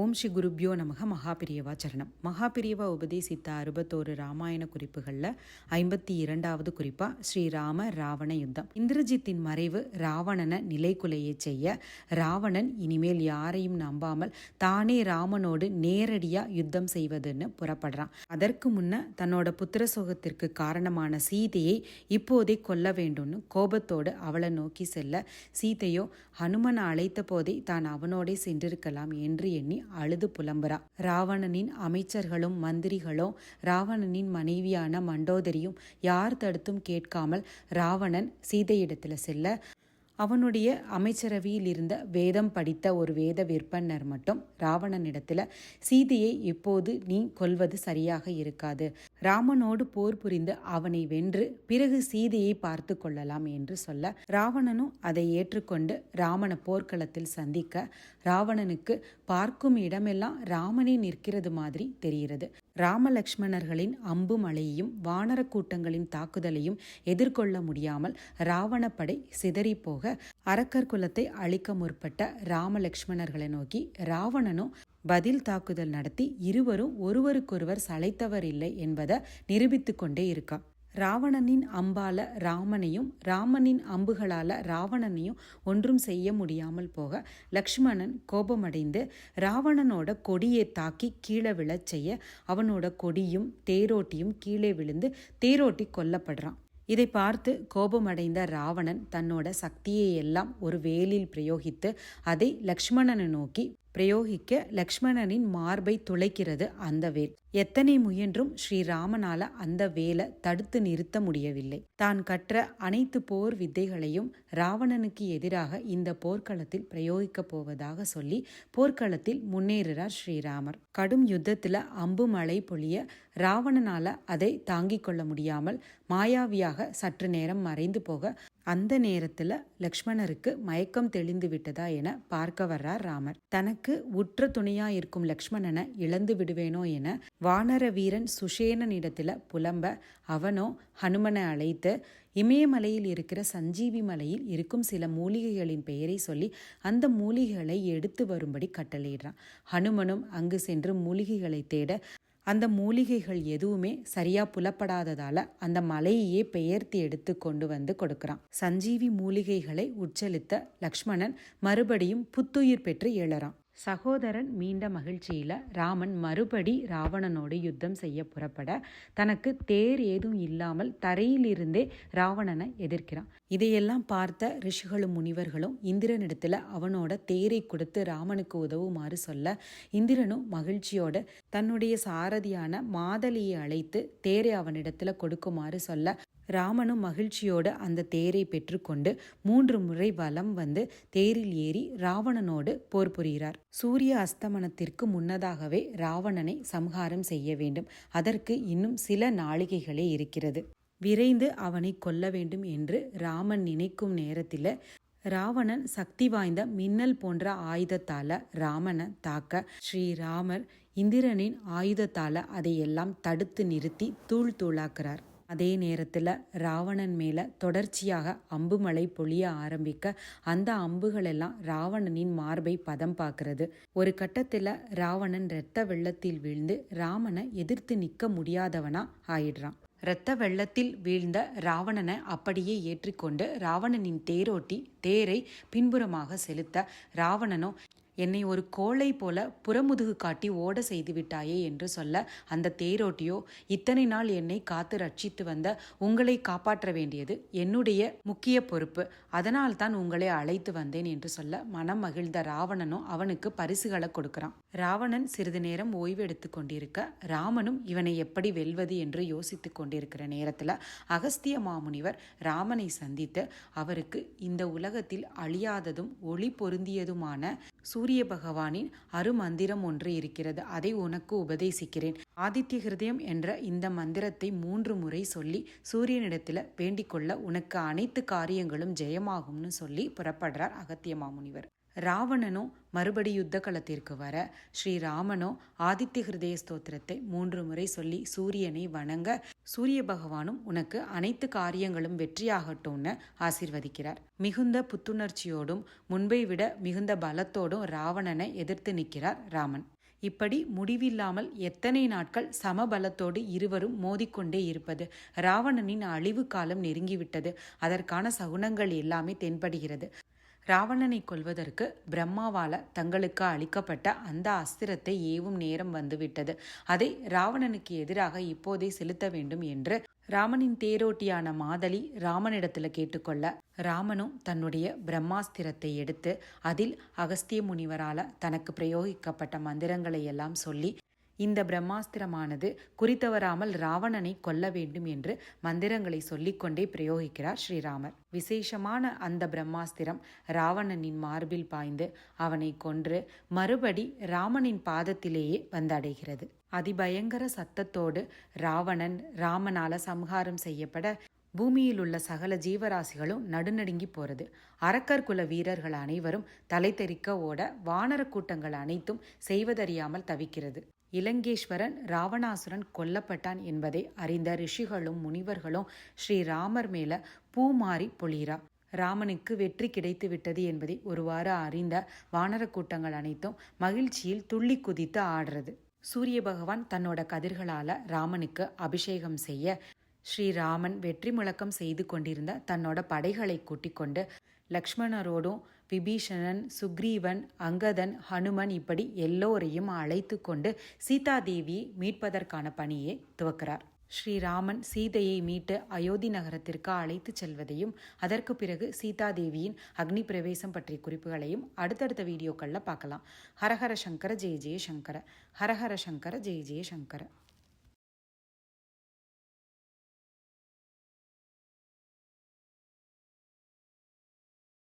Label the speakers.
Speaker 1: ஓம் ஸ்ரீ குருப்யோ நமக மகாபிரியவா சரணம். மகாபிரியவா உபதேசித்த அறுபத்தோரு ராமாயண குறிப்புகளில் ஐம்பத்தி இரண்டாவது குறிப்பாக ஸ்ரீராம ராவண யுத்தம். இந்திரஜித்தின் மறைவு ராவணனை நிலைக்குலைய செய்ய ராவணன் இனிமேல் யாரையும் நம்பாமல் தானே ராமனோடு நேரடியாக யுத்தம் செய்வதுன்னு புறப்படுறான். அதற்கு முன்ன தன்னோட புத்திர சோகத்திற்கு காரணமான சீதையை இப்போதே கொல்ல வேண்டும்னு கோபத்தோடு அவளை நோக்கி செல்ல சீதையோ ஹனுமனை அழைத்த போதே தான் அவனோடே சென்றிருக்கலாம் என்று எண்ணி அழுது புலம்புறா. ராவணனின் அமைச்சர்களும் மந்திரிகளும் ராவணனின் மனைவியான மண்டோதரியும் யார் தடுத்தும் கேட்காமல் ராவணன் சீதையிடத்துல செல்ல அவனுடைய அமைச்சரவையில் இருந்த வேதம் படித்த ஒரு வேத விற்பனர் மட்டும் ராவணனிடத்தில் சீதையை இப்போது நீ கொல்வது சரியாக இருக்காது. ராமனோடு போர் புரிந்து அவனை வென்று பிறகு சீதையை பார்த்து கொள்ளலாம் என்று சொல்ல ராவணனும் அதை ஏற்றுக்கொண்டு ராமனை போர்க்களத்தில் சந்திக்க ராவணனுக்கு பார்க்கும் இடமெல்லாம் ராமனே நிற்கிறது மாதிரி தெரிகிறது. ராமலக்ஷ்மணர்களின் அம்பு மழையையும் வானர கூட்டங்களின் தாக்குதலையும் எதிர்கொள்ள முடியாமல் ராவணப்படை சிதறிப்போக அரக்கர் குலத்தை அழிக்க முற்பட்ட ராமலக்ஷ்மணர்களை நோக்கி ராவணனும் பதில் தாக்குதல் நடத்தி இருவரும் ஒருவருக்கொருவர் சளைத்தவர் இல்லை என்பதை நிரூபித்து கொண்டே இருக்கான். ராவணனின் அம்பால ராமனையும் ராமனின் அம்புகளால ராவணனையும் ஒன்றும் செய்ய முடியாமல் போக லக்ஷ்மணன் கோபமடைந்து ராவணனோட கொடியை தாக்கி கீழே விழச் செய்ய அவனோட கொடியும் தேரோட்டியும் கீழே விழுந்து தேரோட்டி கொல்லப்படுறான். இதை பார்த்து கோபமடைந்த ராவணன் தன்னோட சக்தியை எல்லாம் ஒரு வேலில் பிரயோகித்து அதை லக்ஷ்மணனை நோக்கி பிரயோகிக்க லக்ஷ்மணனின் மார்பை துளைக்கிறது அந்த வேல். எத்தனை முயன்றும் ஸ்ரீராமனால அந்த வேலை தடுத்து நிறுத்த முடியவில்லை. தான் கற்ற அனைத்து போர் வித்தைகளையும் ராவணனுக்கு எதிராக இந்த போர்க்களத்தில் பிரயோகிக்கப் போவதாக சொல்லி போர்க்களத்தில் முன்னேறுகிறார் ஸ்ரீராமர். கடும் யுத்தத்துல அம்பு மழை பொழிய ராவணனால அதை தாங்கிக் கொள்ள முடியாமல் மாயாவியாக சற்று நேரம் மறைந்து போக அந்த நேரத்துல லக்ஷ்மணருக்கு மயக்கம் தெளிந்து விட்டதா என பார்க்க வர்றார் ராமர். தனக்கு உற்ற துணையா இருக்கும் லக்ஷ்மணனை இழந்து விடுவேனோ என வானர வீரன் சுஷேனனிடத்துல புலம்ப அவனோ ஹனுமனை அழைத்து இமயமலையில் இருக்கிற சஞ்சீவி மலையில் இருக்கும் சில மூலிகைகளின் பெயரை சொல்லி அந்த மூலிகைகளை எடுத்து வரும்படி கட்டளையிடுறான். ஹனுமனும் அங்கு சென்று மூலிகைகளை தேட அந்த மூலிகைகள் எதுவுமே சரியா புலப்படாததால அந்த மலையையே பெயர்த்தி எடுத்து கொண்டு வந்து கொடுக்கிறான். சஞ்சீவி மூலிகைகளை உச்சலித்த லக்ஷ்மணன் மறுபடியும் புத்துயிர் பெற்று எழறான். சகோதரன் மீண்ட மகிழ்ச்சியில் ராமன் மறுபடி ராவணனோடு யுத்தம் செய்ய புறப்பட தனக்கு தேர் ஏதும் இல்லாமல் தரையிலிருந்தே ராவணனை எதிர்க்கிறான். இதையெல்லாம் பார்த்த ரிஷிகளும் முனிவர்களும் இந்திரனிடத்தில் அவனோட தேரை கொடுத்து ராமனுக்கு உதவுமாறு சொல்ல இந்திரனும் மகிழ்ச்சியோட தன்னுடைய சாரதியான மாதலியை அழைத்து தேரை அவனிடத்தில் கொடுக்குமாறு சொல்ல ராமனும் மகிழ்ச்சியோடு அந்த தேரை பெற்றுக்கொண்டு மூன்று முறை வலம் வந்து தேரில் ஏறி ராவணனோடு போர் புரிகிறார். சூரிய அஸ்தமனத்திற்கு முன்னதாகவே ராவணனை சம்ஹாரம் செய்ய வேண்டும். அதற்கு இன்னும் சில நாளிகைகளே இருக்கிறது. விரைந்து அவனை கொல்ல வேண்டும் என்று ராமன் நினைக்கும் நேரத்தில் ராவணன் சக்தி வாய்ந்த மின்னல் போன்ற ஆயுதத்தால ராமனை தாக்க ஸ்ரீராமர் இந்திரனின் ஆயுதத்தால அதையெல்லாம் தடுத்து நிறுத்தி தூள் தூளாக்குறார். அதே நேரத்தில் ராவணன் மேலே தொடர்ச்சியாக அம்பு மழை பொழிய ஆரம்பிக்க அந்த அம்புகளெல்லாம் ராவணனின் மார்பை பதம் பார்க்கறது ஒரு கட்டத்தில் ராவணன் இரத்த வெள்ளத்தில் வீழ்ந்து ராமனை எதிர்த்து நிற்க முடியாதவனா ஆயிடுறான். இரத்த வெள்ளத்தில் வீழ்ந்த ராவணனை அப்படியே ஏற்றிக்கொண்டு ராவணனின் தேரோட்டி தேரை பின்புறமாக செலுத்த ராவணனோ என்னை ஒரு கோளை போல புறமுதுகு காட்டி ஓட செய்து விட்டாயே என்று சொல்ல அந்த தேரோட்டியோ இத்தனை நாள் என்னை காத்து ரட்சித்து வந்த உங்களை காப்பாற்ற வேண்டியது என்னுடைய முக்கிய பொறுப்பு. அதனால் தான் உங்களை அழைத்து வந்தேன் என்று சொல்ல மனம் மகிழ்ந்த ராவணனும் அவனுக்கு பரிசுகளை கொடுக்கிறான். ராவணன் சிறிது நேரம் ஓய்வு எடுத்து கொண்டிருக்க ராமனும் இவனை எப்படி வெல்வது என்று யோசித்து கொண்டிருக்கிற நேரத்தில் அகஸ்திய மாமுனிவர் ராமனை சந்தித்து அவருக்கு இந்த உலகத்தில் அழியாததும் ஒளி பொருந்தியதுமான சூரிய பகவானின் அருமந்திரம் ஒன்று இருக்கிறது. அதை உனக்கு உபதேசிக்கிறேன். ஆதித்ய ஹிருதயம் என்ற இந்த மந்திரத்தை மூன்று முறை சொல்லி சூரியனிடத்துல வேண்டிக் கொள்ள உனக்கு அனைத்து காரியங்களும் ஜெயமாகும்னு சொல்லி புறப்படுறார் அகத்திய மாமுனிவர். ராவணனும் மறுபடி யுத்த களத்திற்கு வர ஸ்ரீராமனோ ஆதித்ய ஹிருதய ஸ்தோத்திரத்தை மூன்று முறை சொல்லி சூரியனை வணங்க சூரிய பகவானும் உனக்கு அனைத்து காரியங்களும் வெற்றியாகட்டும்னு ஆசிர்வதிக்கிறார். மிகுந்த புத்துணர்ச்சியோடும் முன்பை விட மிகுந்த பலத்தோடும் ராவணனை எதிர்த்து நிற்கிறார் ராமன். இப்படி முடிவில்லாமல் எத்தனை நாட்கள் சமபலத்தோடு இருவரும் மோதிக்கொண்டே இருப்பது ராவணனின் அழிவு காலம் நெருங்கிவிட்டது. அதற்கான சகுனங்கள் எல்லாமே தென்படுகிறது. ராவணனை கொல்வதற்கு பிரம்மாவால தங்களுக்கு அளிக்கப்பட்ட அந்த அஸ்திரத்தை ஏவும் நேரம் வந்துவிட்டது. அதை ராவணனுக்கு எதிராக இப்போதே செலுத்த வேண்டும் என்று ராமனின் தேரோட்டியான மாதளி ராமனிடத்தில் கேட்டுக்கொள்ள ராமனும் தன்னுடைய பிரம்மாஸ்திரத்தை எடுத்து அதில் அகஸ்திய முனிவரால தனக்கு பிரயோகிக்கப்பட்ட மந்திரங்களை எல்லாம் சொல்லி இந்த பிரம்மாஸ்திரமானது குறித்தவராமல் ராவணனை கொல்ல வேண்டும் என்று மந்திரங்களை சொல்லிக்கொண்டே பிரயோகிக்கிறார் ஸ்ரீராமர். விசேஷமான அந்த பிரம்மாஸ்திரம் ராவணனின் மார்பில் பாய்ந்து அவனை கொன்று மறுபடி ராமனின் பாதத்திலேயே வந்தடைகிறது. அதிபயங்கர சத்தத்தோடு ராவணன் ராமனால சம்ஹாரம் செய்யப்பட பூமியில் உள்ள சகல ஜீவராசிகளும் நடுநடுங்கி போறது. அரக்கர் குல வீரர்கள் அனைவரும் தலை தெறிக்க ஓட வானர கூட்டங்கள் அனைத்தும் செய்வதறியாமல் தவிக்கிறது. இலங்கேஸ்வரன் ராவணாசுரன் கொல்லப்பட்டான் என்பதை அறிந்த ரிஷிகளும் முனிவர்களும் ஸ்ரீராமர் மேல பூ மாறி பொழிகிறா. ராமனுக்கு வெற்றி கிடைத்து விட்டது என்பதை ஒருவாறு அறிந்த வானர கூட்டங்கள் அனைத்தும் மகிழ்ச்சியில் துள்ளி குதித்து ஆடுறது. சூரிய பகவான் தன்னோட கதிர்களால ராமனுக்கு அபிஷேகம் செய்ய ஸ்ரீராமன் வெற்றி முழக்கம் செய்து கொண்டிருந்த தன்னோட படைகளை கூட்டிக் கொண்டு லக்ஷ்மணரோடும் விபீஷணன் சுக்ரீவன் அங்கதன் ஹனுமன் இப்படி எல்லோரையும் அழைத்து கொண்டு சீதாதேவியை மீட்பதற்கான பணியை துவக்கிறார். ஸ்ரீராமன் சீதையை மீட்டு அயோத்தி நகரத்திற்கு அழைத்து செல்வதையும் அதற்கு பிறகு சீதாதேவியின் அக்னி பிரவேசம் பற்றிய குறிப்புகளையும் அடுத்தடுத்த வீடியோக்களில் பார்க்கலாம். ஹரஹர சங்கர ஜெய ஜெய சங்கர. ஹரஹர சங்கர ஜெய ஜெய சங்கர.